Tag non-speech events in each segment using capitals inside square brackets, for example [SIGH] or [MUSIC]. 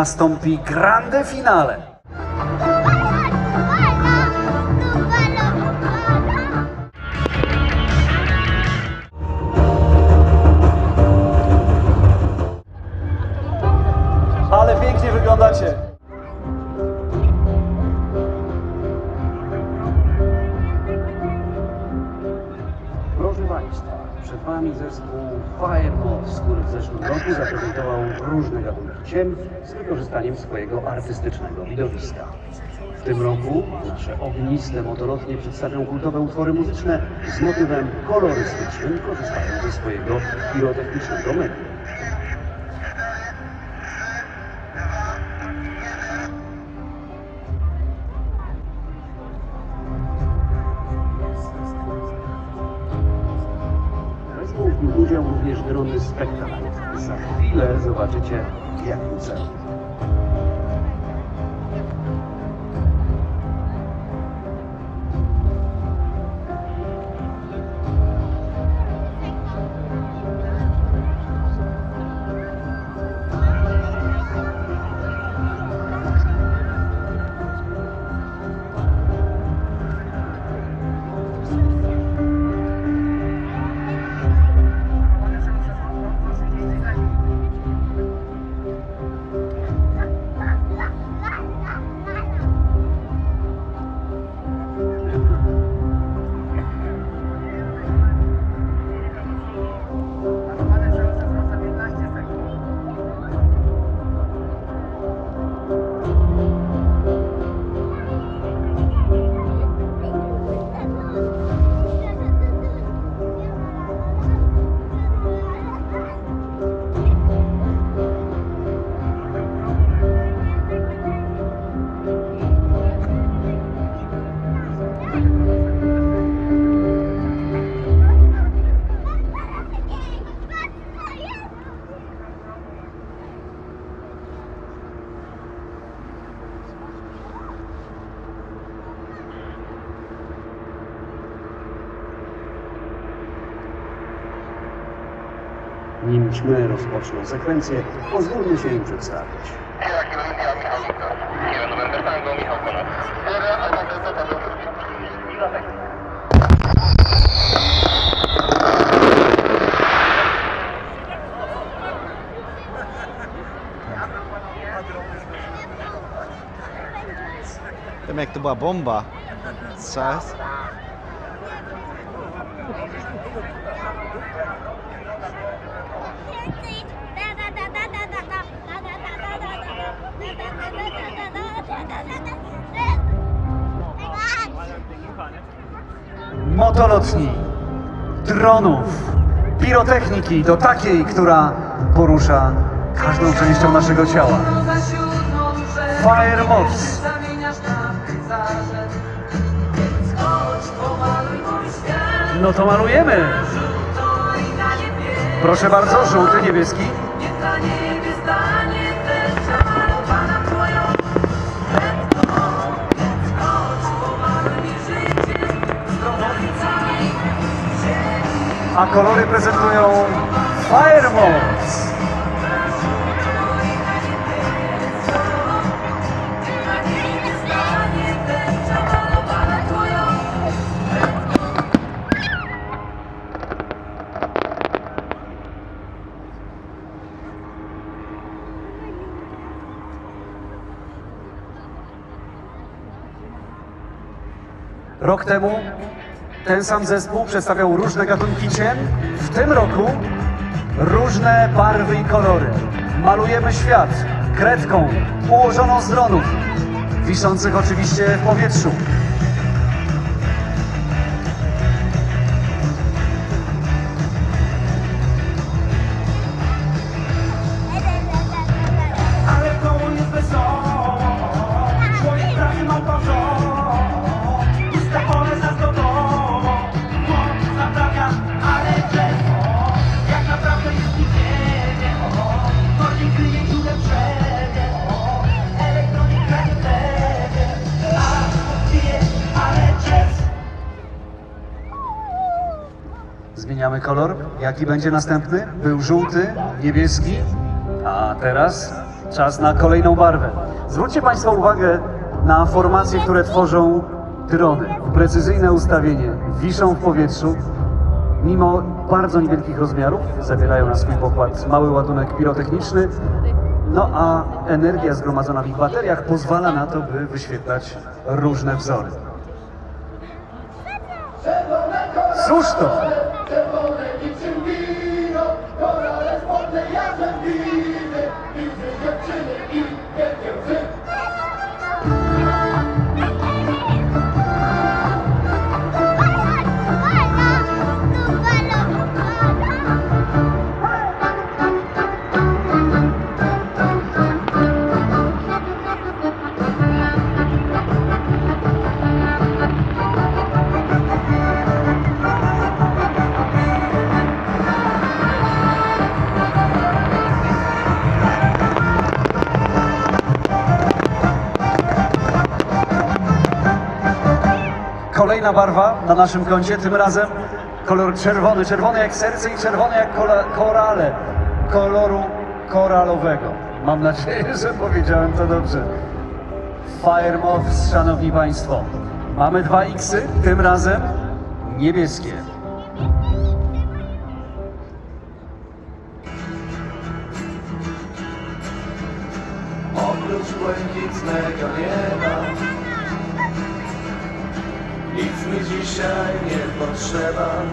nastąpi grande finale. Różne gatunki ciem z wykorzystaniem swojego artystycznego widowiska. W tym roku nasze ogniste motolotnie przedstawią kultowe utwory muzyczne z motywem kolorystycznym, korzystając ze swojego pirotechnicznego medium. Nim ćmy rozpoczną sekwencję, pozwólmy się im przedstawić. Sierra Kilo India, Michał Wiktor. Sierra Motolotni, dronów, pirotechniki do takiej, która porusza każdą częścią naszego ciała. Fire Mods. No to malujemy. Proszę bardzo, żółty, niebieski. A kolory prezentują Fire Mods. Rok temu ten sam zespół przedstawiał różne gatunki ciem. W tym roku różne barwy i kolory. Malujemy świat kredką ułożoną z dronów, wiszących oczywiście w powietrzu. Jaki będzie następny? Był żółty, niebieski, a teraz Czas na kolejną barwę. Zwróćcie Państwo uwagę na formacje, które tworzą drony. Precyzyjne ustawienie, wiszą w powietrzu. Mimo bardzo niewielkich rozmiarów zawierają na swój pokład mały ładunek pirotechniczny, no a energia zgromadzona w ich bateriach pozwala na to, by wyświetlać różne wzory. Cóż to? Kolejna barwa na naszym koncie, tym razem kolor czerwony, czerwony jak serce i czerwony jak korale, koloru koralowego. Mam nadzieję, że powiedziałem to dobrze. Fire Moths, szanowni państwo. Mamy dwa X-y, tym razem niebieskie. Oprócz błękitnego nieba Nic mi dzisiaj nie potrzeba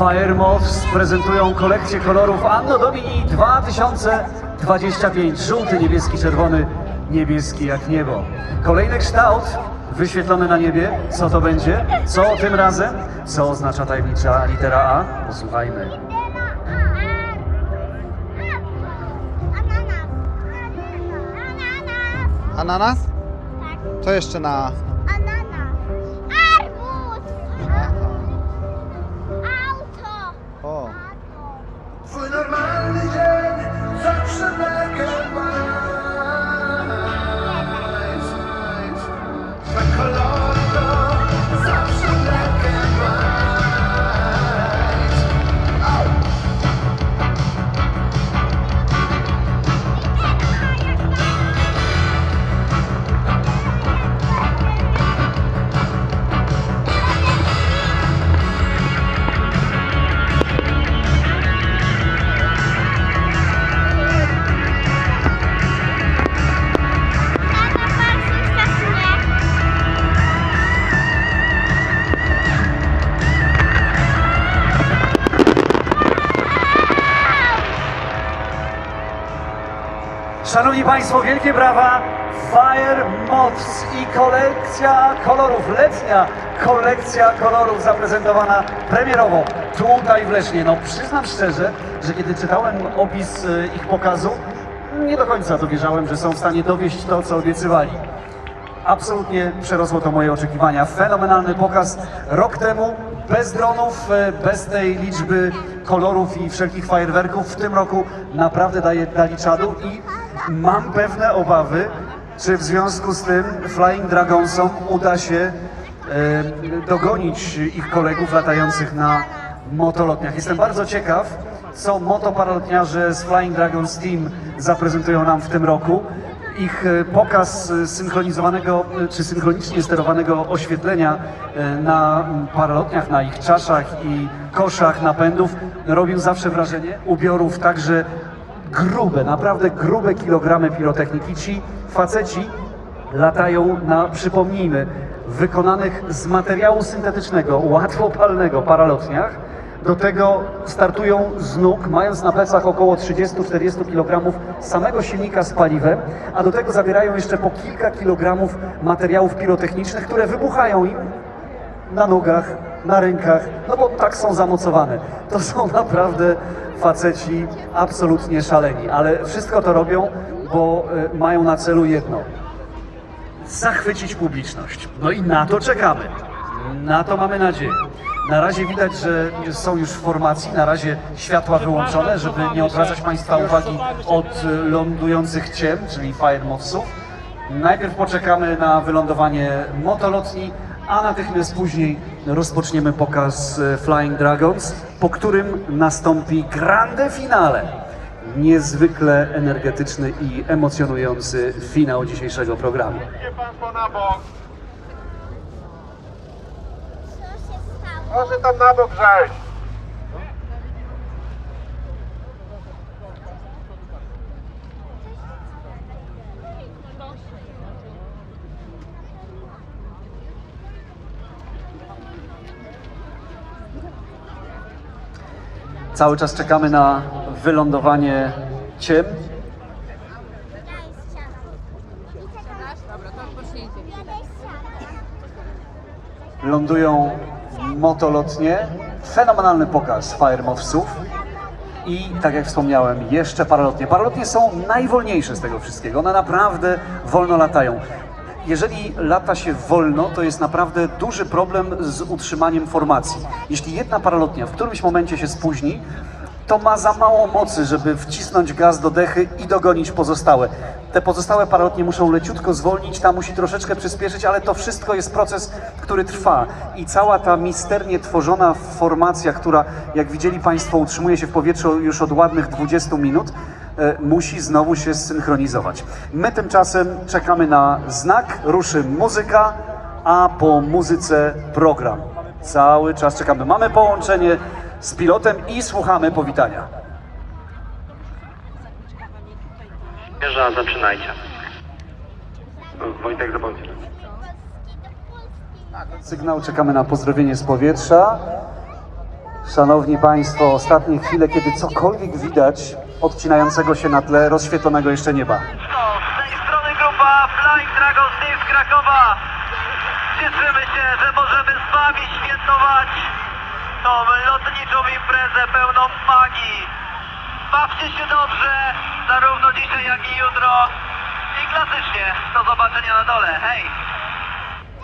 Fire Moths prezentują kolekcję kolorów Anno Domini 2025. Żółty, niebieski, czerwony, niebieski jak niebo. Kolejny kształt wyświetlony na niebie. Co to będzie? Co tym razem? Co oznacza tajemnicza litera A? Posłuchajmy. Ananas? To jeszcze na... Państwo, wielkie brawa! Fire Moths i kolekcja kolorów, letnia kolekcja kolorów zaprezentowana premierowo tutaj w Lesznie. No przyznam szczerze, że kiedy czytałem opis e, ich pokazu, nie do końca dowierzałem, że są w stanie dowieść to, co obiecywali. Absolutnie przerosło to moje oczekiwania. Fenomenalny pokaz rok temu, bez dronów, e, bez tej liczby kolorów i wszelkich fajerwerków. W tym roku naprawdę daje, dali czadu i mam pewne obawy, czy w związku z tym Flying Dragonsom uda się e, dogonić ich kolegów latających na motolotniach. Jestem bardzo ciekaw, co motoparalotniarze z Flying Dragons Team zaprezentują nam w tym roku. Ich e, pokaz e, synchronizowanego czy synchronicznie sterowanego oświetlenia na paralotniach, na ich czaszach i koszach napędów robił zawsze wrażenie. Ubiorów także grube, naprawdę grube kilogramy pirotechniki. Ci faceci latają na, przypomnijmy, wykonanych z materiału syntetycznego, łatwopalnego paralotniach. Do tego startują z nóg, mając na plecach około 30-40 kg samego silnika z paliwem, a do tego zabierają jeszcze po kilka kilogramów materiałów pirotechnicznych, które wybuchają im na nogach na rękach, no bo tak są zamocowane. To są [LAUGHS] naprawdę faceci absolutnie szaleni, ale wszystko to robią, bo e, mają na celu jedno. Zachwycić publiczność. No i na to czekamy. Na to mamy nadzieję. Na razie widać, że są już w formacji, na razie światła wyłączone, żeby nie odwracać Państwa uwagi od e, lądujących ciem, czyli Firemowsów. Najpierw poczekamy na wylądowanie motolotni, a natychmiast później rozpoczniemy pokaz e, Flying Dragons, po którym nastąpi grande finale. Niezwykle energetyczny i emocjonujący finał dzisiejszego programu. Idzie Państwo na bok. Co się stało? Proszę tam na bok zejść. Cały czas czekamy na wylądowanie ciem. Lądują motolotnie. Fenomenalny pokaz Firemowsów. I tak jak wspomniałem, jeszcze paralotnie. Paralotnie są najwolniejsze z tego wszystkiego. One naprawdę wolno latają. Jeżeli lata się wolno, to jest naprawdę duży problem z utrzymaniem formacji. Jeśli jedna paralotnia w którymś momencie się spóźni, to ma za mało mocy, żeby wcisnąć gaz do dechy i dogonić pozostałe. Te pozostałe paralotnie muszą leciutko zwolnić, ta musi troszeczkę przyspieszyć, ale to wszystko jest proces, który trwa. I cała ta misternie tworzona formacja, która, jak widzieli Państwo, utrzymuje się w powietrzu już od ładnych 20 minut, musi znowu się zsynchronizować. My tymczasem czekamy na znak, ruszy muzyka, a po muzyce program. Cały czas czekamy. Mamy połączenie z pilotem i słuchamy powitania. Wieża, zaczynajcie. Wojtek Polski. Sygnał, czekamy na pozdrowienie z powietrza. Szanowni Państwo, ostatnie chwile, kiedy cokolwiek widać odcinającego się na tle rozświetlonego jeszcze nieba. Z tej strony grupa Flying Dragons Team z Krakowa. Cieszymy się, że możemy z Wami świętować tą lotniczą imprezę pełną magii. Bawcie się dobrze, zarówno dzisiaj, jak i jutro. I klasycznie, do zobaczenia na dole. Hej!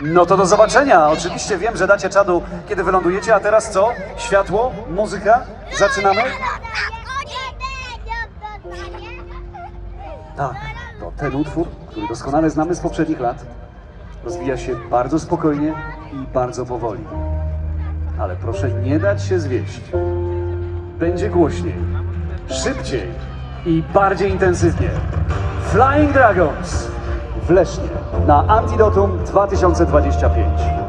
No to do zobaczenia. Oczywiście wiem, że dacie czadu, kiedy wylądujecie, a teraz co? Światło? Muzyka? Zaczynamy? Tak, to ten utwór, który doskonale znamy z poprzednich lat, rozwija się bardzo spokojnie i bardzo powoli. Ale proszę nie dać się zwieść. Będzie głośniej, szybciej i bardziej intensywnie. Flying Dragons w Lesznie na Antidotum 2025.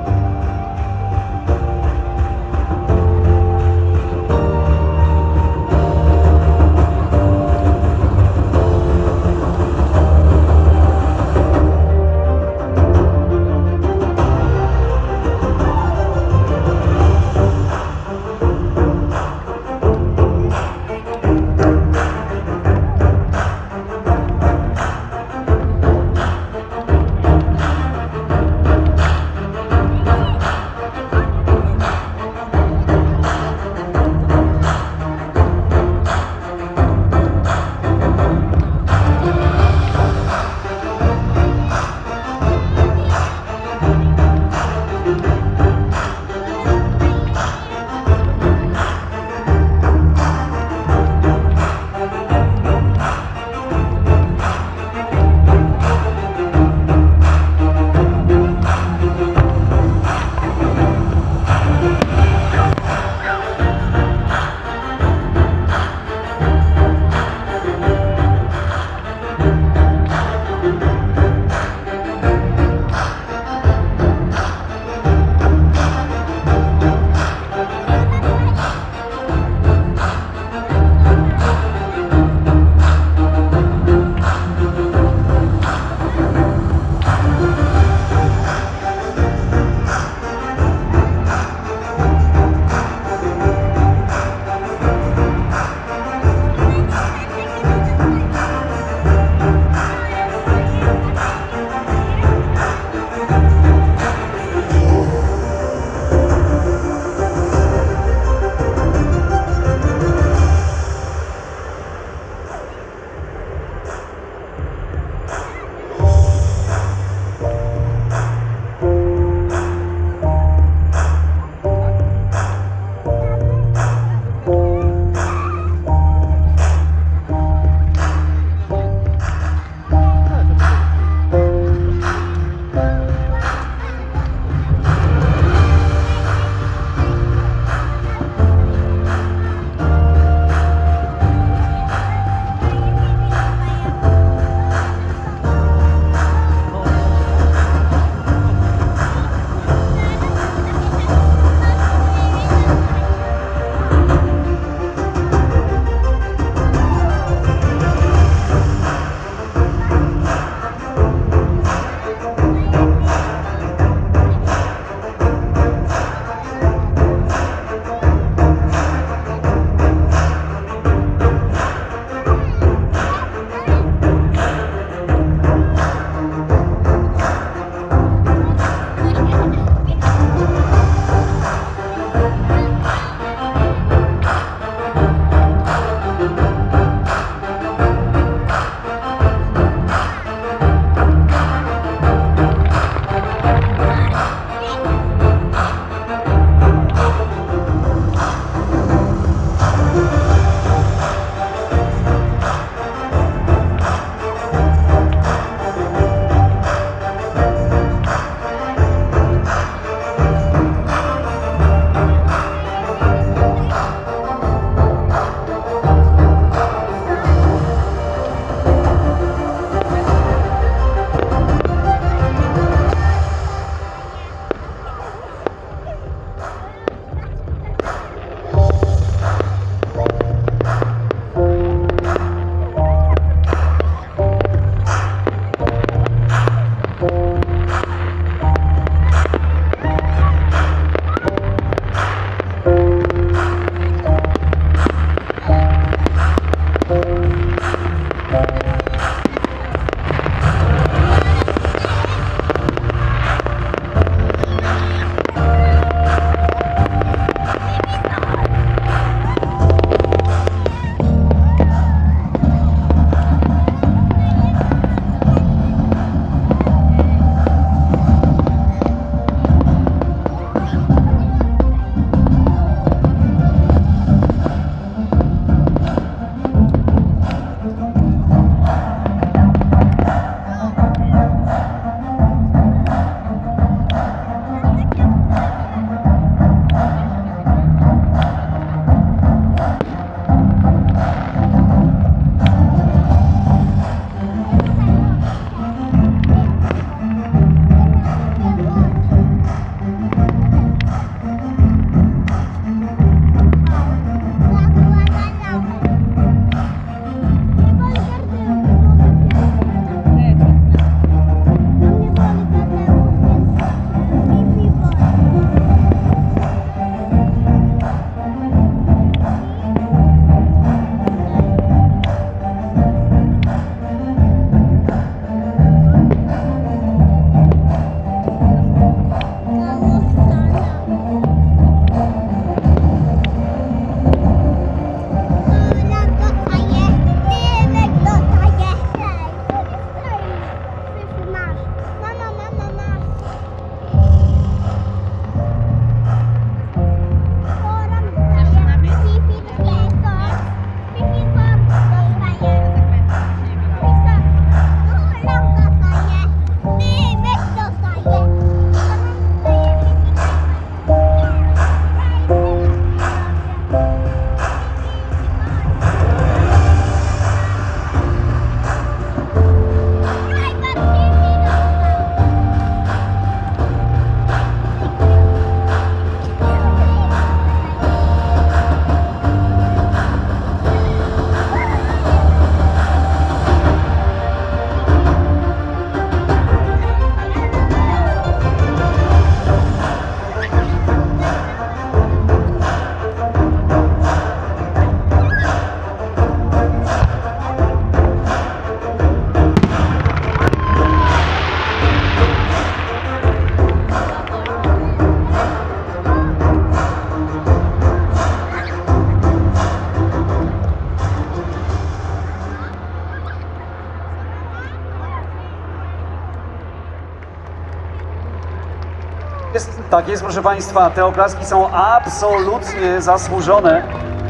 Tak jest, proszę Państwa, te oklaski są absolutnie zasłużone.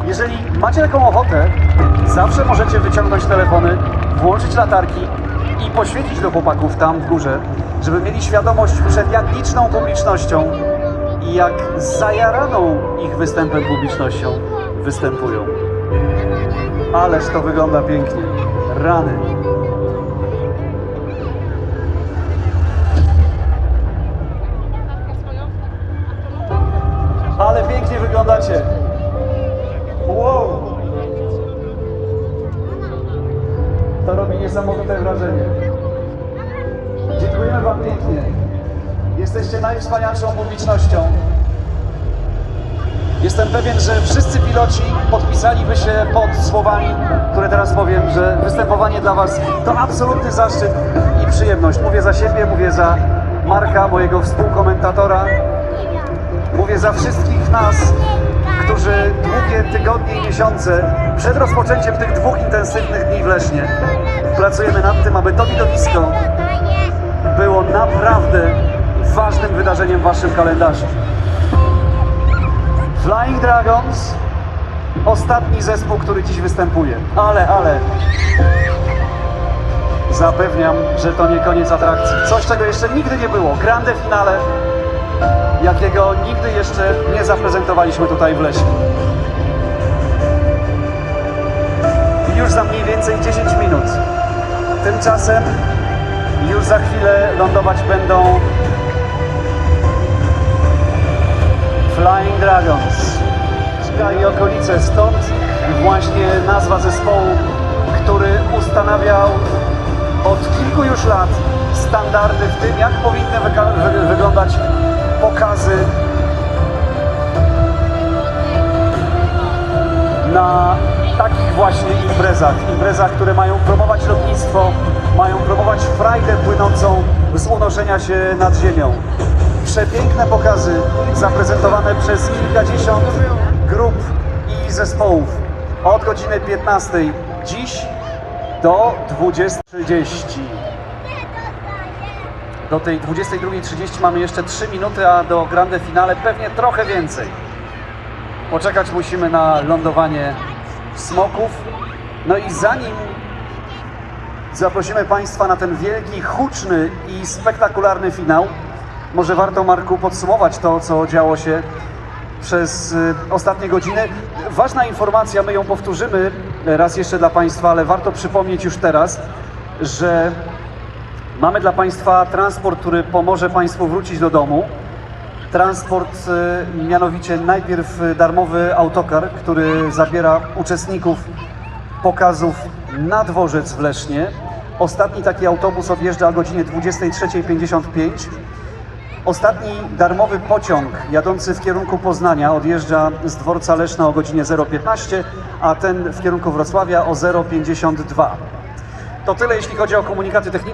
Jeżeli macie taką ochotę, zawsze możecie wyciągnąć telefony, włączyć latarki i poświecić do chłopaków tam w górze, żeby mieli świadomość przed jak liczną publicznością i jak zajaraną ich występem publicznością występują. Ależ to wygląda pięknie. Rany. Wyglądacie. Wow! To robi niesamowite wrażenie. Dziękujemy Wam pięknie. Jesteście najwspanialszą publicznością. Jestem pewien, że wszyscy piloci podpisaliby się pod słowami, które teraz powiem, że występowanie dla Was to absolutny zaszczyt i przyjemność. Mówię za siebie, mówię za Marka, mojego współkomentatora, mówię za wszystkich nas, którzy długie tygodnie i miesiące przed rozpoczęciem tych dwóch intensywnych dni w Lesznie pracujemy nad tym, aby to widowisko było naprawdę ważnym wydarzeniem w Waszym kalendarzu. Flying Dragons, ostatni zespół, który dziś występuje. Ale, ale, zapewniam, że to nie koniec atrakcji. Coś, czego jeszcze nigdy nie było. Grande finale, jakiego nigdy jeszcze nie zaprezentowaliśmy tutaj w Leśni. Już za mniej więcej 10 minut. Tymczasem już za chwilę lądować będą Flying Dragons. I okolice, stąd właśnie nazwa zespołu, który ustanawiał od kilku już lat standardy w tym, jak powinny wyglądać pokazy na takich właśnie imprezach. Imprezach, które mają promować lotnictwo, mają promować frajdę płynącą z unoszenia się nad ziemią. Przepiękne pokazy zaprezentowane przez kilkadziesiąt grup i zespołów od godziny 15 dziś do 20.30. Do tej 22.30 mamy jeszcze 3 minuty, a do grande finale pewnie trochę więcej. Poczekać musimy na lądowanie smoków. No i zanim zaprosimy Państwa na ten wielki, huczny i spektakularny finał, może warto, Marku, podsumować to, co działo się przez y, ostatnie godziny. Ważna informacja, my ją powtórzymy raz jeszcze dla Państwa, ale warto przypomnieć już teraz, że mamy dla Państwa transport, który pomoże Państwu wrócić do domu. Transport, y, mianowicie najpierw darmowy autokar, który zabiera uczestników pokazów na dworzec w Lesznie. Ostatni taki autobus odjeżdża o godzinie 23.55. Ostatni darmowy pociąg jadący w kierunku Poznania odjeżdża z dworca Leszna o godzinie 0.15, a ten w kierunku Wrocławia o 0.52. To tyle, jeśli chodzi o komunikaty techniczne.